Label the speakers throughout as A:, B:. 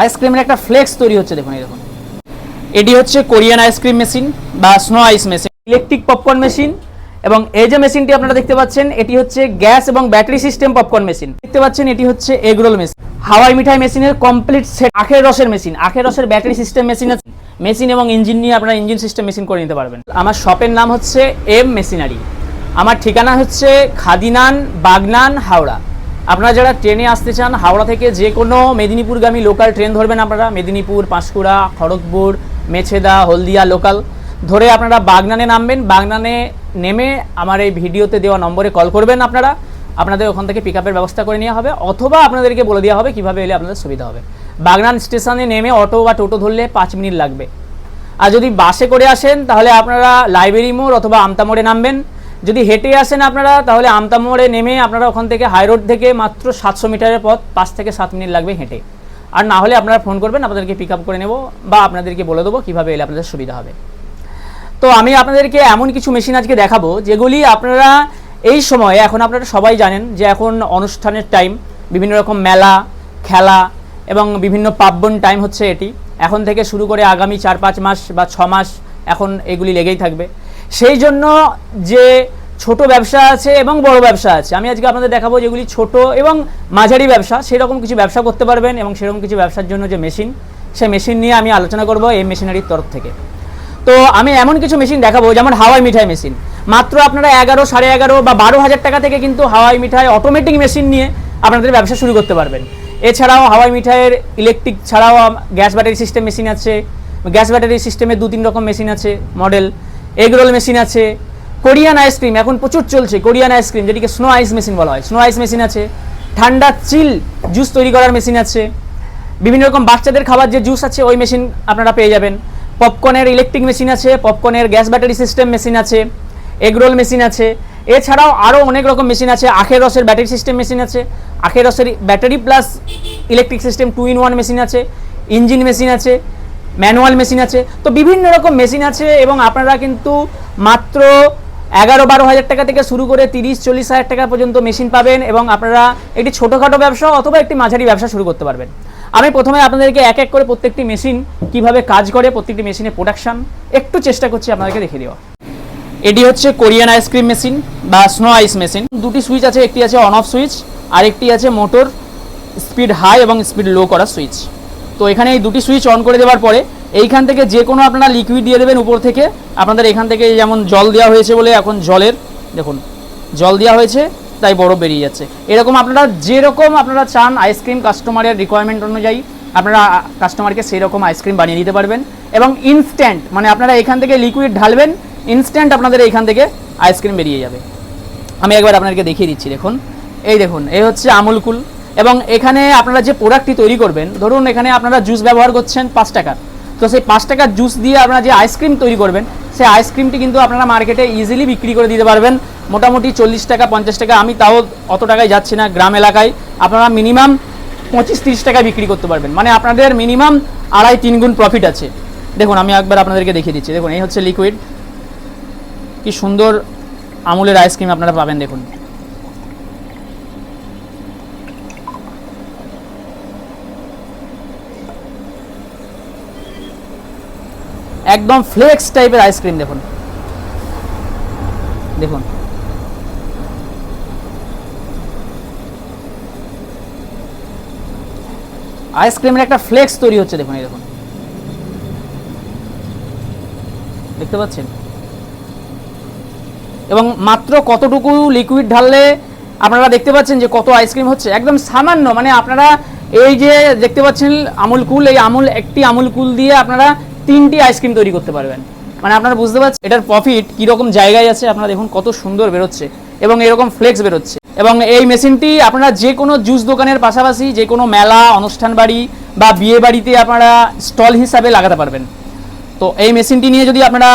A: আইসক্রিমের একটা ফ্লেক্স তৈরি হচ্ছে, দেখুন, এই দেখুন। এটি হচ্ছে কোরিয়ান আইসক্রিম মেশিন বা snow ice machine, electric popcorn machine. এবং এই যে মেশিনটি আপনারা দেখতে পাচ্ছেন, এটি হচ্ছে গ্যাস এবং ব্যাটারি সিস্টেম পপকর্ন মেশিন। দেখতে পাচ্ছেন, এটি হচ্ছে এগরোল মেশিন। হাওয়াই মিঠাই মেশিনের কমপ্লিট সেট আখের রসের মেশিন। আখের রসের ব্যাটারি সিস্টেম মেশিন আছে। মেশিন এবং ইঞ্জিন নিয়ে আপনারা ইঞ্জিন সিস্টেম মেশিন করে নিতে পারবেন। আমার শপের নাম হচ্ছে এম মেশিনারি। আমার ঠিকানা হচ্ছে খাদিনান, বাগনান, হাওড়া। আপনারা যারা ট্রেনে আসতে চান, হাওড়া থেকে যে কোনো মেদিনীপুরগামী লোকাল ট্রেন ধরবেন আপনারা। মেদিনীপুর, পাঁশকুড়া, খড়গপুর, মেছেদা, হলদিয়া লোকাল ধরে আপনারা বাগনানে নামবেন। বাগনানে নেমে আমার এই ভিডিওতে দেওয়া নম্বরে কল করবেন আপনারা। আপনাদের ওখান থেকে পিক ব্যবস্থা করে নেওয়া হবে। অথবা আপনাদেরকে বলে দেওয়া হবে কীভাবে এলে আপনাদের সুবিধা হবে। বাগনান স্টেশনে নেমে অটো বা টোটো ধরলে পাঁচ মিনিট লাগবে। আর যদি বাসে করে আসেন, তাহলে আপনারা লাইব্রেরি মোড় অথবা আমতা মোড়ে নামবেন। যদি হেঁটে আসেন আপনারা, তাহলে আমতা মোড়ে নেমে আপনারা ওখান থেকে হাই রোড থেকে মাত্র সাতশো মিটারের পথ, পাঁচ থেকে সাত মিনিট লাগবে হেঁটে। আর না হলে আপনারা ফোন করবেন, আপনাদেরকে পিক আপ করে নেব বা আপনাদেরকে বলে দেবো কীভাবে এলে আপনাদের সুবিধা হবে। তো আমি আপনাদেরকে এমন কিছু মেশিন আজকে দেখাবো, যেগুলি আপনারা এই সময়ে, এখন আপনারা সবাই জানেন যে এখন অনুষ্ঠানের টাইম বিভিন্ন রকম মেলা, খেলা এবং বিভিন্ন পার্বণ টাইম হচ্ছে এটি। এখন থেকে শুরু করে আগামী চার পাঁচ মাস বা ছ মাস এখন এগুলি লেগেই থাকবে। সেই জন্য যে ছোট ব্যবসা আছে এবং বড় ব্যবসা আছে, আমি আজকে আপনাদের দেখাবো যেগুলি ছোট এবং মাঝারি ব্যবসা, সেরকম কিছু ব্যবসা করতে পারবেন এবং সেরকম কিছু ব্যবসার জন্য যে মেশিন সেই মেশিন নিয়ে আমি আলোচনা করব এই মেশিনারির তরফ থেকে। তো আমি এমন কিছু মেশিন দেখাবো, যেমন হাওয়াই মিঠাই মেশিন মাত্র আপনারা এগারো, সাড়ে এগারো বা বারো হাজার টাকা থেকে কিন্তু হাওয়াই মিঠাই অটোমেটিক মেশিন নিয়ে আপনাদের ব্যবসা শুরু করতে পারবেন। এছাড়াও হাওয়াই মিঠাইয়ের ইলেকট্রিক ছাড়াও গ্যাস ব্যাটারি সিস্টেম মেশিন আছে গ্যাস ব্যাটারি সিস্টেমে দু তিন রকম মেশিন আছে মডেল এগরোল মেশিন আছে, কোরিয়ান আইসক্রিম এখন প্রচুর চলছে, কোরিয়ান আইসক্রিম যেটিকে স্নো আইস মেশিন বলা হয়। স্নো আইস মেশিন আছে, ঠান্ডা চিল জুস তৈরি করার মেশিন আছে, বিভিন্ন রকম বাচ্চাদের খাবার যে জুস আছে, ওই মেশিন আপনারা পেয়ে যাবেন। পপকর্নের ইলেকট্রিক মেশিন আছে পপকর্নের গ্যাস ব্যাটারি সিস্টেম মেশিন আছে, এগরোল মেশিন আছে, এছাড়াও আরও অনেক রকম মেশিন আছে, আখের রসের ব্যাটারি সিস্টেম মেশিন আছে, আখের রসের battery plus electric system two in one machine আছে ইঞ্জিন মেশিন আছে ম্যানুয়াল মেশিন আছে। তো বিভিন্ন রকম মেশিন আছে এবং আপনারা কিন্তু মাত্র এগারো বারো হাজার টাকা থেকে শুরু করে তিরিশ চল্লিশ হাজার টাকা পর্যন্ত মেশিন পাবেন এবং আপনারা একটি ছোটোখাটো ব্যবসা অথবা একটি মাঝারি ব্যবসা শুরু করতে পারবেন। আমি প্রথমে আপনাদেরকে এক এক করে প্রত্যেকটি মেশিন কীভাবে কাজ করে, প্রত্যেকটি মেশিনের প্রোডাকশন একটু চেষ্টা করছি আপনাদেরকে দেখে দেওয়া এটি হচ্ছে কোরিয়ান আইসক্রিম মেশিন বা স্নো আইস মেশিন দুটি সুইচ আছে, একটি আছে অন অফ সুইচ আর একটি আছে মোটর স্পিড হাই এবং স্পিড লো করার সুইচ তো এখানে এই দুটি সুইচ অন করে দেওয়ার পরে এইখান থেকে যে কোনো আপনারা লিকুইড দিয়ে দেবেন উপর থেকে। আপনাদের এখান থেকে যেমন জল দেওয়া হয়েছে বলে এখন জলের, দেখুন, জল দেওয়া হয়েছে, তাই বরফ বেরিয়ে যাচ্ছে। এরকম আপনারা যেরকম আপনারা চান আইসক্রিম কাস্টমারের রিকোয়ারমেন্ট অনুযায়ী আপনারা কাস্টমারকে সেই রকম আইসক্রিম বানিয়ে দিতে পারবেন। এবং ইনস্ট্যান্ট মানে আপনারা এখান থেকে লিকুইড ঢালবেন ইনস্ট্যান্ট আপনাদের এখান থেকে আইসক্রিম বেরিয়ে যাবে। আমি একবার আপনাদেরকে দেখিয়ে দিচ্ছি, দেখুন। এই দেখুন, এই হচ্ছে আমুল কুল। এবং এখানে আপনারা যে প্রোডাক্টটি তৈরি করবেন, ধরুন এখানে আপনারা জুস ব্যবহার করছেন পাঁচ টাকার তো সেই পাঁচ টাকার জুস দিয়ে আপনারা যে আইসক্রিম তৈরি করবেন, সেই আইসক্রিমটি কিন্তু আপনারা মার্কেটে ইজিলি বিক্রি করে দিতে পারবেন। মোটামুটি চল্লিশ টাকা, পঞ্চাশ টাকা, আমি তাও অত টাকায় যাচ্ছি না গ্রাম এলাকায়। আপনারা মিনিমাম পঁচিশ তিরিশ টাকায় বিক্রি করতে পারবেন। মানে আপনাদের মিনিমাম আড়াই তিন গুণ প্রফিট আছে। দেখুন, আমি একবার আপনাদেরকে দেখিয়ে দিচ্ছি। দেখুন, এই হচ্ছে লিকুইড কি সুন্দর আমুলের আইসক্রিম আপনারা পাবেন, দেখুন। একদম ফ্লেক্স টাইপের আইসক্রিম দেখুন। দেখুন। আইসক্রিমের একটা ফ্লেক্স তৈরি হচ্ছে, দেখুন, এই দেখুন। দেখতে পাচ্ছেন? এবং মাত্র কতটুকু লিকুইড ঢাললে আপনারা দেখতে পাচ্ছেন যে কত আইসক্রিম হচ্ছে? একদম সামান্য মানে আপনারা এই যে দেখতে পাচ্ছেন আমুল কুল, এই আমুল, একটি আমুল কুল দিয়ে আপনারা তিনটি আইসক্রিম তৈরি করতে পারবেন। মানে আপনারা বুঝতে পারছেন এটার প্রফিট কীরকম জায়গায় আছে, আপনারা দেখুন কত সুন্দর বেরোচ্ছে এবং এরকম ফ্লেক্স বেরোচ্ছে। এবং এই মেশিনটি আপনারা যে কোনো জুস দোকানের পাশাপাশি, যে কোনো মেলা, অনুষ্ঠান বাড়ি বা বিয়ে বাড়িতে আপনারা স্টল হিসাবে লাগাতে পারবেন। তো এই মেশিনটি নিয়ে যদি আপনারা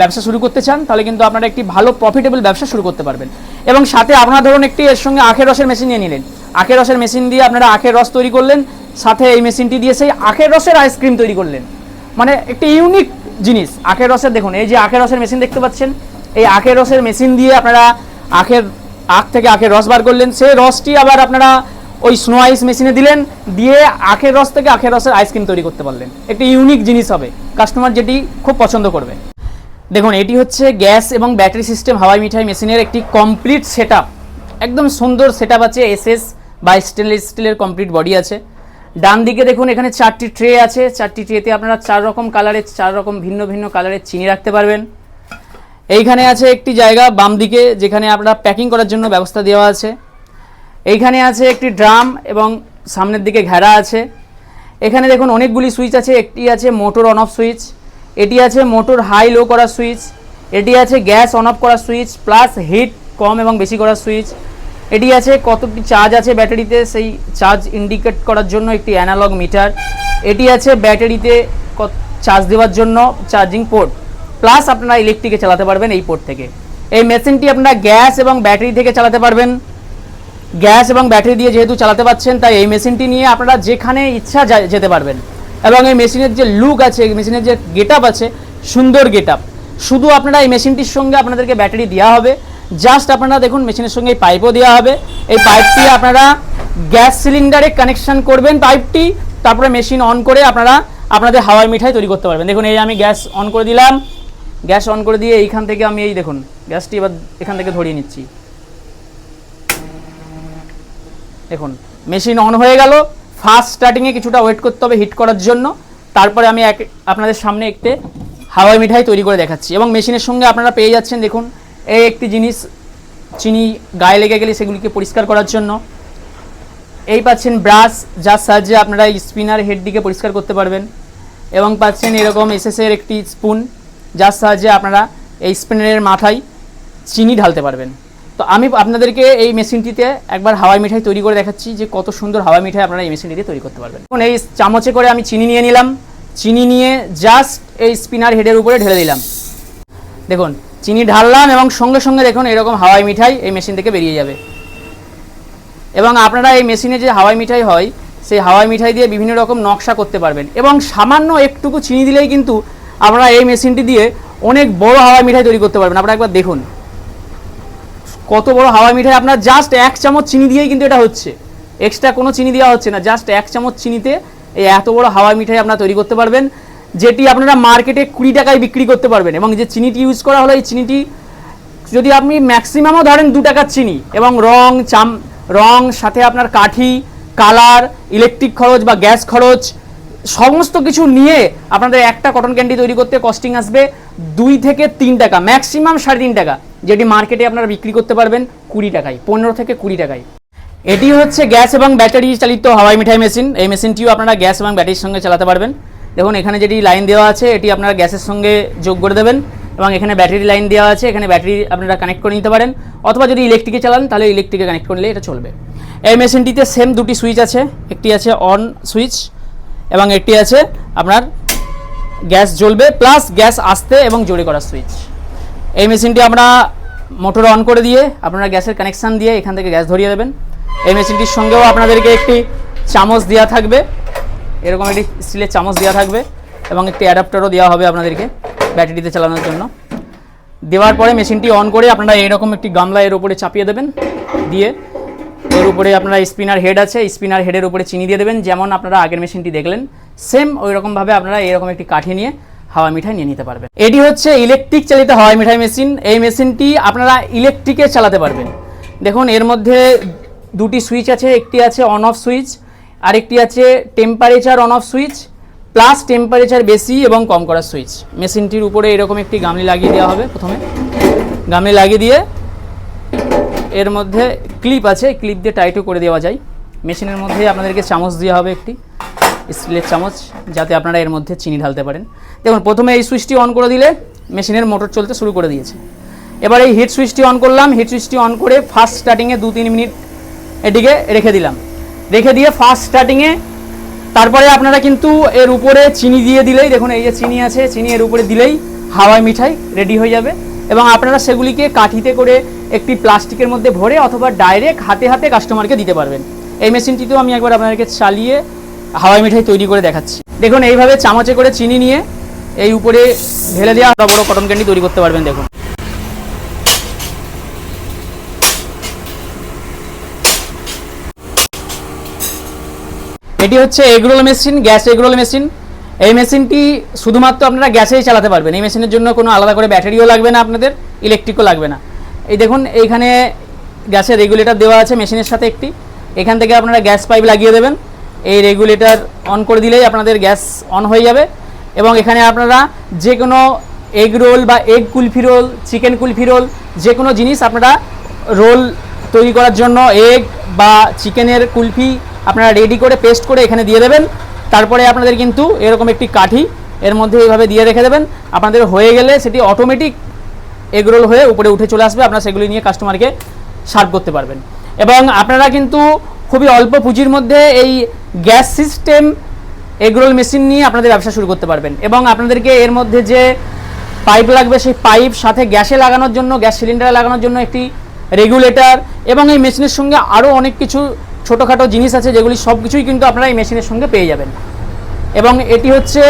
A: ব্যবসা শুরু করতে চান, তাহলে কিন্তু আপনারা একটি ভালো প্রফিটেবল ব্যবসা শুরু করতে পারবেন। এবং সাথে আপনারা ধরুন একটি এর সঙ্গে আখের রসের মেশিন নিয়ে নিলেন। আখের রসের মেশিন দিয়ে আপনারা আখের রস তৈরি করলেন, সাথে এই মেশিনটি দিয়ে সেই আখের রসের আইসক্রিম তৈরি করলেন। মানে একটি ইউনিক জিনিস, আখের রসের। দেখুন, এই যে আখের রসের মেশিন দেখতে পাচ্ছেন? এই আখের রসের মেশিন দিয়ে আপনারা আখের আখ থেকে আখের রস বার করলেন। সেই রসটি আবার আপনারা ওই স্নো আইস মেশিনে দিলেন, দিয়ে আখের রস থেকে আখের রসের আইসক্রিম তৈরি করতে পারলেন। একটি ইউনিক জিনিস হবে কাস্টমার যেটি খুব পছন্দ করবে। দেখুন, এটি হচ্ছে গ্যাস এবং ব্যাটারি সিস্টেম হাওয়াই মিঠাই মেশিনের একটি কমপ্লিট সেট একদম সুন্দর সেট আছে এসএস বা স্টেনলেস স্টিলের কমপ্লিট বডি আছে। ডান দিকে দেখুন, এখানে চারটি ট্রে আছে। চারটি ট্রেতে আপনারা চার রকম কালারের, চার রকম ভিন্ন ভিন্ন কালারের চিনি রাখতে পারবেন। এইখানে আছে একটি জায়গা বাম দিকে যেখানে আপনারা প্যাকিং করার জন্য ব্যবস্থা দেওয়া আছে। এইখানে আছে একটি ড্রাম এবং সামনের দিকে ঘেরা আছে। এখানে দেখুন, অনেকগুলি সুইচ আছে। একটি আছে মোটর অন অফ সুইচ, এটি আছে মোটর হাই লো করার সুইচ, এটি আছে গ্যাস অন অফ করার সুইচ, প্লাস হিট কম এবং বেশি করার সুইচ। এটি আছে কতটি চার্জ আছে ব্যাটারিতে, সেই চার্জ ইন্ডিকেট করার জন্য একটি অ্যানালগ মিটার এটি আছে ব্যাটারিতে কত চার্জ দেওয়ার জন্য চার্জিং পোর্ট প্লাস আপনারা ইলেকট্রিকে চালাতে পারবেন এই পোর্ট থেকে। এই মেশিনটি আপনারা গ্যাস এবং ব্যাটারি থেকে চালাতে পারবেন। গ্যাস এবং ব্যাটারি দিয়ে যেহেতু চালাতে পারছেন, তাই এই মেশিনটি নিয়ে আপনারা যেখানে ইচ্ছা যেতে পারবেন। এবং এই মেশিনের যে লুক আছে মেশিনের যে গেট আছে, সুন্দর গেট শুধু আপনারা এই মেশিনটির সঙ্গে আপনাদেরকে ব্যাটারি দেওয়া হবে। জাস্ট আপনারা দেখুন, মেশিনের সঙ্গে এই পাইপও দেওয়া হবে। এই পাইপটি আপনারা গ্যাস সিলিন্ডারে কানেকশন করবেন পাইপটি তারপরে মেশিন অন করে আপনারা আপনাদের হাওয়াই মিঠাই তৈরি করতে পারবেন। দেখুন, এই আমি গ্যাস অন করে দিলাম। গ্যাস অন করে দিয়ে এইখান থেকে আমি এই দেখুন, গ্যাসটি এবার এখান থেকে ধরিয়ে নিচ্ছি। দেখুন মেশিন অন হয়ে গেল। ফার্স্ট স্টার্টিংয়ে কিছুটা ওয়েট করতে হবে হিট করার জন্য। তারপরে আমি এক আপনাদের সামনে একটি হাওয়াই মিঠাই তৈরি করে দেখাচ্ছি। এবং মেশিনের সঙ্গে আপনারা পেয়ে যাচ্ছেন, দেখুন এই একটি জিনিস চিনি গায়ে লেগে গেলে সেগুলিকে পরিষ্কার করার জন্য। এই পাচ্ছেন ব্রাশ যার সাহায্যে আপনারা স্পিনার হেডটিকে পরিষ্কার করতে পারবেন। এবং পাচ্ছেন এরকম এসএসের একটি স্পুন, যার সাহায্যে আপনারা এই স্পিনারের মাথায় চিনি ঢালতে পারবেন। তো আমি আপনাদেরকে এই মেশিনটিতে একবার হাওয়াই মিঠাই তৈরি করে দেখাচ্ছি যে কত সুন্দর হাওয়াই মিঠাই আপনারা এই মেশিনটিতে তৈরি করতে পারবেন। এখন এই চামচে করে আমি চিনি নিয়ে নিলাম। চিনি নিয়ে জাস্ট এই স্পিনার হেডের উপরে ঢেলে দিলাম। দেখুন চিনি ঢাললাম এবং সঙ্গে সঙ্গে দেখুন এরকম হাওয়াই মিঠাই এই মেশিন থেকে বেরিয়ে যাবে। এবং আপনারা এই মেশিনে যে হাওয়াই মিঠাই হয়, সেই হাওয়াই মিঠাই দিয়ে বিভিন্ন রকম নকশা করতে পারবেন। এবং সামান্য একটুকু চিনি দিলেই কিন্তু আপনারা এই মেশিনটি দিয়ে অনেক বড় হাওয়াই মিঠাই তৈরি করতে পারবেন। আপনারা একবার দেখুন। কত বড় হাওয়াই মিঠাই, আপনার জাস্ট এক চামচ চিনি দিয়েই কিন্তু এটা হচ্ছে। এক্সট্রা কোনো চিনি দেওয়া হচ্ছে না জাস্ট এক চামচ চিনিতে এই এত বড় হাওয়াই মিঠাই আপনারা তৈরি করতে পারবেন। যেটি আপনারা মার্কেটে কুড়ি টাকায় বিক্রি করতে পারবেন এবং যে চিনিটি ইউজ করা হলো, এই চিনিটি যদি আপনি ম্যাক্সিমামও ধরেন দু টাকার চিনি এবং রং, চাম, রং, সাথে আপনার কাঠি কালার ইলেকট্রিক খরচ বা গ্যাস খরচ, সমস্ত কিছু নিয়ে আপনাদের একটা কটন ক্যান্ডি তৈরি করতে কস্টিং আসবে দুই থেকে তিন টাকা ম্যাক্সিমাম সাড়ে তিন টাকা, যেটি মার্কেটে আপনারা বিক্রি করতে পারবেন কুড়ি টাকায়, পনেরো থেকে কুড়ি টাকায়। এটি হচ্ছে গ্যাস এবং ব্যাটারি চালিত হাওয়াই মিঠাই মেশিন এই মেশিনটিও আপনারা গ্যাস এবং ব্যাটারির সঙ্গে চালাতে পারবেন। দেখুন, এখানে যেটি লাইন দেওয়া আছে, এটি আপনারা গ্যাসের সঙ্গে যোগ করে দেবেন এবং এখানে ব্যাটারি লাইন দেওয়া আছে, এখানে ব্যাটারি আপনারা কানেক্ট করে নিতে পারেন। অথবা যদি ইলেকট্রিকে চালান, তাহলে ইলেকট্রিকে কানেক্ট করলে এটা চলবে। এই মেশিনটিতে সেম দুটি সুইচ আছে, একটি আছে অন সুইচ এবং একটি আছে আপনার গ্যাস জ্বলবে প্লাস গ্যাস আসতে এবং জোরে করার সুইচ এই মেশিনটি আমরা মোটর অন করে দিয়ে আপনারা গ্যাসের কানেকশান দিয়ে এখান থেকে গ্যাস ধরিয়ে দেবেন। এই মেশিনটির সঙ্গেও আপনাদেরকে একটি চামচ দেওয়া থাকবে। এরকম একটি স্টিলের চামচ দেওয়া থাকবে এবং একটি অ্যাডাপ্টারও দেওয়া হবে আপনাদেরকে ব্যাটারিতে চালানোর জন্য। দেওয়ার পরে মেশিনটি অন করে আপনারা এইরকম একটি গামলা এর উপরে চাপিয়ে দেবেন, দিয়ে এর উপরে আপনারা স্পিনার হেড আছে, স্পিনার হেডের উপরে চিনি দিয়ে দেবেন, যেমন আপনারা আগের মেশিনটি দেখলেন, সেম ওই রকমভাবে আপনারা এরকম একটি কাঠি নিয়ে হাওয়া মিঠাই নিয়ে নিতে পারবেন। এটি হচ্ছে ইলেকট্রিক চালিত হাওয়া মিঠাই মেশিন, এই মেশিনটি আপনারা ইলেকট্রিকে চালাতে পারবেন। দেখুন, এর মধ্যে দুটি সুইচ আছে, একটি আছে অন অফ সুইচ আরেকটি আছে temperature on off switch plus temperature বেশি এবং কম করার সুইচ মেশিনটির উপরে এরকম একটি গামলি লাগিয়ে দেওয়া হবে প্রথমে। গামলি লাগিয়ে দিয়ে এর মধ্যে ক্লিপ আছে ক্লিপ দিয়ে টাইটও করে দেওয়া যায়। মেশিনের মধ্যে আপনাদেরকে চামচ দেওয়া হবে একটি, স্টিলের চামচ, যাতে আপনারা এর মধ্যে চিনি ঢালতে পারেন। দেখুন, প্রথমে এই সুইচটি অন করে দিলে মেশিনের মোটর চলতে শুরু করে দিয়েছে। এবার এই হিট সুইচটি অন করলাম হিট সুইচটি অন করে ফার্স্ট স্টার্টিংয়ে দু তিন মিনিট এটিকে রেখে দিলাম। রেখে দিয়ে ফার্স্ট স্টার্টিংয়ে তারপরে আপনারা কিন্তু এর উপরে চিনি দিয়ে দিলেই, দেখুন এই যে চিনি আছে, চিনি এর উপরে দিলেই হাওয়াই মিঠাই রেডি হয়ে যাবে। এবং আপনারা সেগুলিকে কাঠিতে করে একটি প্লাস্টিকের মধ্যে ভরে অথবা ডাইরেক্ট হাতে হাতে কাস্টমারকে দিতে পারবেন। এই মেশিনটিতেও আমি একবার আপনাদেরকে চালিয়ে হাওয়াই মিঠাই তৈরি করে দেখাচ্ছি। দেখুন, এইভাবে চামচে করে চিনি নিয়ে এই উপরে ঢেলে দেওয়া বড় বড় কটন ক্যান্ডি তৈরি করতে পারবেন, দেখুন। এটি হচ্ছে egg roll machine, gas egg roll machine. এই মেশিনটি শুধুমাত্র আপনারা গ্যাসেই চালাতে পারবেন। এই মেশিনের জন্য কোনো আলাদা করে ব্যাটারিও লাগবে না আপনাদের, ইলেকট্রিকও লাগবে না। এই দেখুন, এইখানে গ্যাসের রেগুলেটর দেওয়া আছে মেশিনের সাথে একটি। এখান থেকে আপনারা গ্যাস পাইপ লাগিয়ে দেবেন। এই রেগুলেটর অন করে দিলেই আপনাদের গ্যাস অন হয়ে যাবে। এবং এখানে আপনারা যে কোনো এগ রোল বা egg kulfi roll, chicken kulfi roll যে কোনো জিনিস আপনারা রোল তৈরি করার জন্য এগ বা চিকেনের কুলফি আপনারা রেডি করে পেস্ট করে এখানে দিয়ে দেবেন। তারপরে আপনাদের কিন্তু এরকম একটি কাঠি এর মধ্যে এইভাবে দিয়ে রেখে দেবেন। আপনাদের হয়ে গেলে সেটি অটোমেটিক এগরোল হয়ে উপরে উঠে চলে আসবে। আপনারা সেগুলি নিয়ে কাস্টমারকে সার্ভ করতে পারবেন। এবং আপনারা কিন্তু খুবই অল্প পুঁজির মধ্যে এই গ্যাস সিস্টেম এগরোল মেশিন নিয়ে আপনাদের ব্যবসা শুরু করতে পারবেন। এবং আপনাদেরকে এর মধ্যে যে পাইপ লাগবে, সেই পাইপ সাথে গ্যাসে লাগানোর জন্য, গ্যাস সিলিন্ডারে লাগানোর জন্য একটি রেগুলেটর এবং এই মেশিনের সঙ্গে আরও অনেক কিছু ছোটোখাটো জিনিস আছে যেগুলি সব কিছুই কিন্তু আপনারা এই মেশিনের সঙ্গে পেয়ে যাবেন। এবং এটি হচ্ছে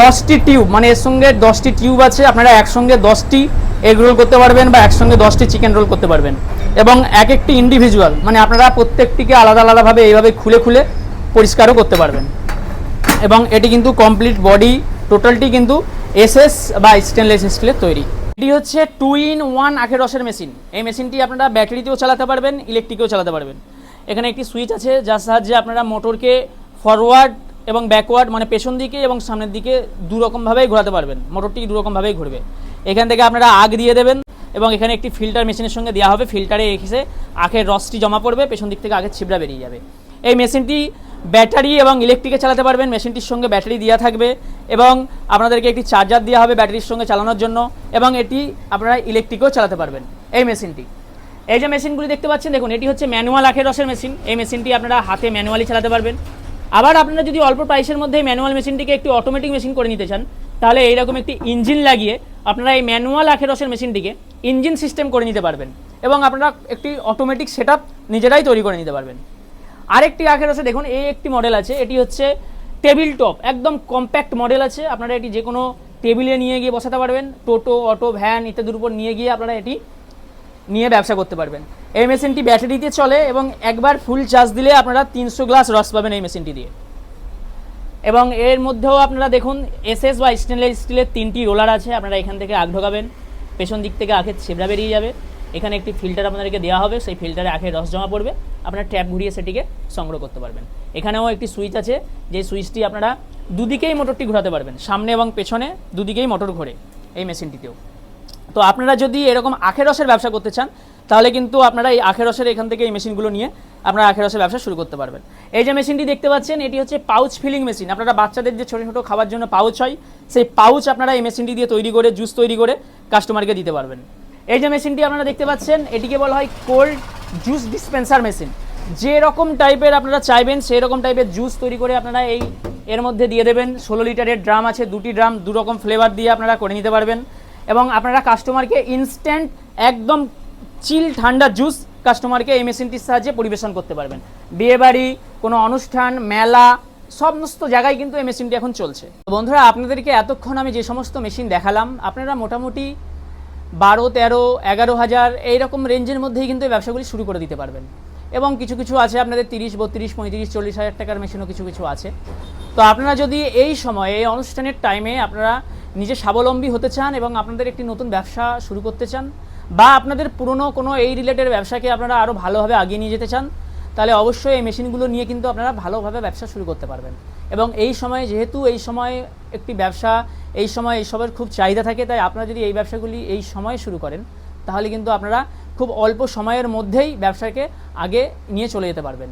A: দশটি টিউব মানে এর সঙ্গে দশটি টিউব আছে, আপনারা একসঙ্গে দশটি এগ রোল করতে পারবেন বা একসঙ্গে দশটি চিকেন রোল করতে পারবেন। এবং এক একটি ইন্ডিভিজুয়াল মানে আপনারা প্রত্যেকটিকে আলাদা আলাদাভাবে এইভাবে খুলে খুলে পরিষ্কারও করতে পারবেন। এবং এটি কিন্তু কমপ্লিট বডি টোটালটি কিন্তু এসএস বা স্টেনলেস স্টিলের তৈরি। এটি হচ্ছে টু ইন ওয়ান আখের রসের মেশিন এই মেশিনটি আপনারা ব্যাটারিতেও চালাতে পারবেন ইলেকট্রিকেও চালাতে পারবেন। এখানে একটি সুইচ আছে, যার সাহায্যে আপনারা মোটরকে ফরওয়ার্ড এবং ব্যাকওয়ার্ড মানে পেছন দিকে এবং সামনের দিকে দু রকমভাবেই ঘোরাতে পারবেন। মোটরটি দু রকমভাবেই ঘুরবে। এখান থেকে আপনারা আগ দিয়ে দেবেন এবং এখানে একটি ফিল্টার মেশিনের সঙ্গে দেওয়া হবে। ফিল্টারে এসে আখের রসটি জমা পড়বে, পেছন দিক থেকে আগের ছিবড়া বেরিয়ে যাবে। এই মেশিনটি ব্যাটারি এবং ইলেকট্রিকে চালাতে পারবেন। মেশিনটির সঙ্গে ব্যাটারি দেওয়া থাকবে এবং আপনাদেরকে একটি চার্জার দেওয়া হবে ব্যাটারির সঙ্গে চালানোর জন্য এবং এটি আপনারা ইলেকট্রিকেও চালাতে পারবেন। এই মেশিনটি এই যে মেশিনগুলি দেখতে পাচ্ছেন, দেখুন, এটি হচ্ছে ম্যানুয়াল আখের রসের মেশিন। এই মেশিনটি আপনারা হাতে ম্যানুয়ালি চালাতে পারবেন। আবার আপনারা যদি অল্প প্রাইসের মধ্যে ম্যানুয়াল মেশিনটিকে একটি অটোমেটিক মেশিন করে নিতে চান, তাহলে এইরকম একটি ইঞ্জিন লাগিয়ে আপনারা এই ম্যানুয়াল আখের রসের মেশিনটিকে ইঞ্জিন সিস্টেম করে নিতে পারবেন এবং আপনারা একটি অটোমেটিক সেট নিজেরাই তৈরি করে নিতে পারবেন। আরেকটি আখের রসে দেখুন, এই একটি মডেল আছে, এটি হচ্ছে টেবিল টপ একদম কম্প্যাক্ট মডেল আছে। আপনারা এটি যে কোনো টেবিলে নিয়ে গিয়ে বসাতে পারবেন, টোটো, অটো ভ্যান ইত্যাদির উপর নিয়ে গিয়ে আপনারা এটি নিয়ে ব্যবসা করতে পারবেন। এই মেশিনটি ব্যাটারিতে চলে এবং একবার ফুল চার্জ দিলে আপনারা তিনশো গ্লাস রস পাবেন এই মেশিনটি দিয়ে। এবং এর মধ্যেও আপনারা দেখুন এসএস বা স্টেনলেস স্টিলের তিনটি রোলার আছে, আপনারা এখান থেকে আখ ঢোকাবেন। পেছন দিক থেকে আখের ছেবড়া বেরিয়ে যাবে। এখানে একটি ফিল্টার আপনাদেরকে দেওয়া হবে, সেই ফিল্টারে আখের রস জমা পড়বে। আপনারা ট্যাপ ঘুরিয়ে সেটিকে সংগ্রহ করতে পারবেন। এখানেও একটি সুইচ আছে, যে সুইচটি আপনারা দুদিকেই মোটরটি ঘোরাতে পারবেন, সামনে এবং পেছনে দুদিকেই মোটর ঘোরে এই মেশিনটিতেও। তো আপনারা যদি এরকম আখের রসের ব্যবসা করতে চান, তাহলে কিন্তু আপনারা এই আখের রসের এখান থেকে এই মেশিনগুলো নিয়ে আপনারা আখের রসের ব্যবসা শুরু করতে পারবেন। এই যে মেশিনটি দেখতে পাচ্ছেন, এটি হচ্ছে পাউচ ফিলিং মেশিন আপনারা বাচ্চাদের যে ছোটো ছোটো খাবার জন্য পাউচ হয়, সেই পাউচ আপনারা এই মেশিনটি দিয়ে তৈরি করে জুস তৈরি করে কাস্টমারকে দিতে পারবেন। এই যে মেশিনটি আপনারা দেখতে পাচ্ছেন, এটিকে বলা হয় কোল্ড জুস ডিসপেন্সার মেশিন যে রকম টাইপের আপনারা চাইবেন সেই রকম টাইপের জুস তৈরি করে আপনারা এই, এর মধ্যে দিয়ে দেবেন। ষোলো লিটারের ড্রাম আছে, দুটি ড্রাম দু রকম ফ্লেভার দিয়ে আপনারা করে নিতে পারবেন। এবং আপনারা কাস্টমারকে ইনস্ট্যান্ট একদম চিল ঠান্ডা জুস কাস্টমারকে এই মেশিনটির সাহায্যে পরিবেশন করতে পারবেন। বিয়েবাড়ি কোনো অনুষ্ঠান, মেলা, সমস্ত জায়গায় কিন্তু এই মেশিনটি এখন চলছে। তো বন্ধুরা, আপনাদেরকে এতক্ষণ আমি যে সমস্ত মেশিন দেখালাম, আপনারা মোটামুটি বারো, তেরো, এগারো হাজার এইরকম রেঞ্জের মধ্যেই কিন্তু এই ব্যবসাগুলি শুরু করে দিতে পারবেন। এবং কিছু কিছু আছে আপনাদের তিরিশ, বত্রিশ, পঁয়ত্রিশ, চল্লিশ হাজার টাকার মেশিনও কিছু কিছু আছে। তো আপনারা যদি এই সময়ে, এই অনুষ্ঠানের টাইমে আপনারা নিজে স্বাবলম্বী হতে চান এবং আপনাদের একটি নতুন ব্যবসা শুরু করতে চান, বা আপনাদের পুরনো কোনো এই রিলেটেড ব্যবসাকে আপনারা আরও ভালোভাবে আগিয়ে নিয়ে যেতে চান, তাহলে অবশ্যই এই মেশিনগুলো নিয়ে কিন্তু আপনারা ভালোভাবে ব্যবসা শুরু করতে পারবেন। এবং এই সময়ে যেহেতু এই সময় একটি ব্যবসা, এই সময় এইসবের খুব চাহিদা থাকে, তাই আপনারা যদি এই ব্যবসাগুলি এই সময়ে শুরু করেন, তাহলে কিন্তু আপনারা খুব অল্প সময়ের মধ্যেই ব্যবসাকে আগে নিয়ে চলে যেতে পারবেন।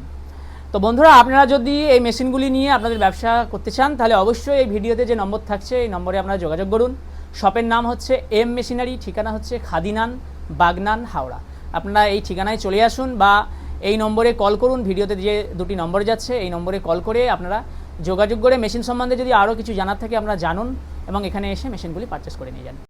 A: তো বন্ধুরা, আপনারা যদি এই মেশিনগুলি নিয়ে আপনাদের ব্যবসা করতে চান, তাহলে অবশ্যই এই ভিডিওতে যে নম্বর থাকছে, এই নম্বরে আপনারা যোগাযোগ করুন। শপের নাম হচ্ছে এম মেশিনারি, ঠিকানা হচ্ছে খাদিনান, বাগনান, হাওড়া। আপনারা এই ঠিকানায় চলে আসুন বা এই নম্বরে কল করুন, ভিডিওতে যে দুটি নম্বর যাচ্ছে, এই নম্বরে কল করে আপনারা যোগাযোগ করে মেশিন সম্বন্ধে যদি আরও কিছু জানার থাকে, আপনারা জানুন এবং এখানে এসে মেশিনগুলি পারচেস করে নিয়ে যান।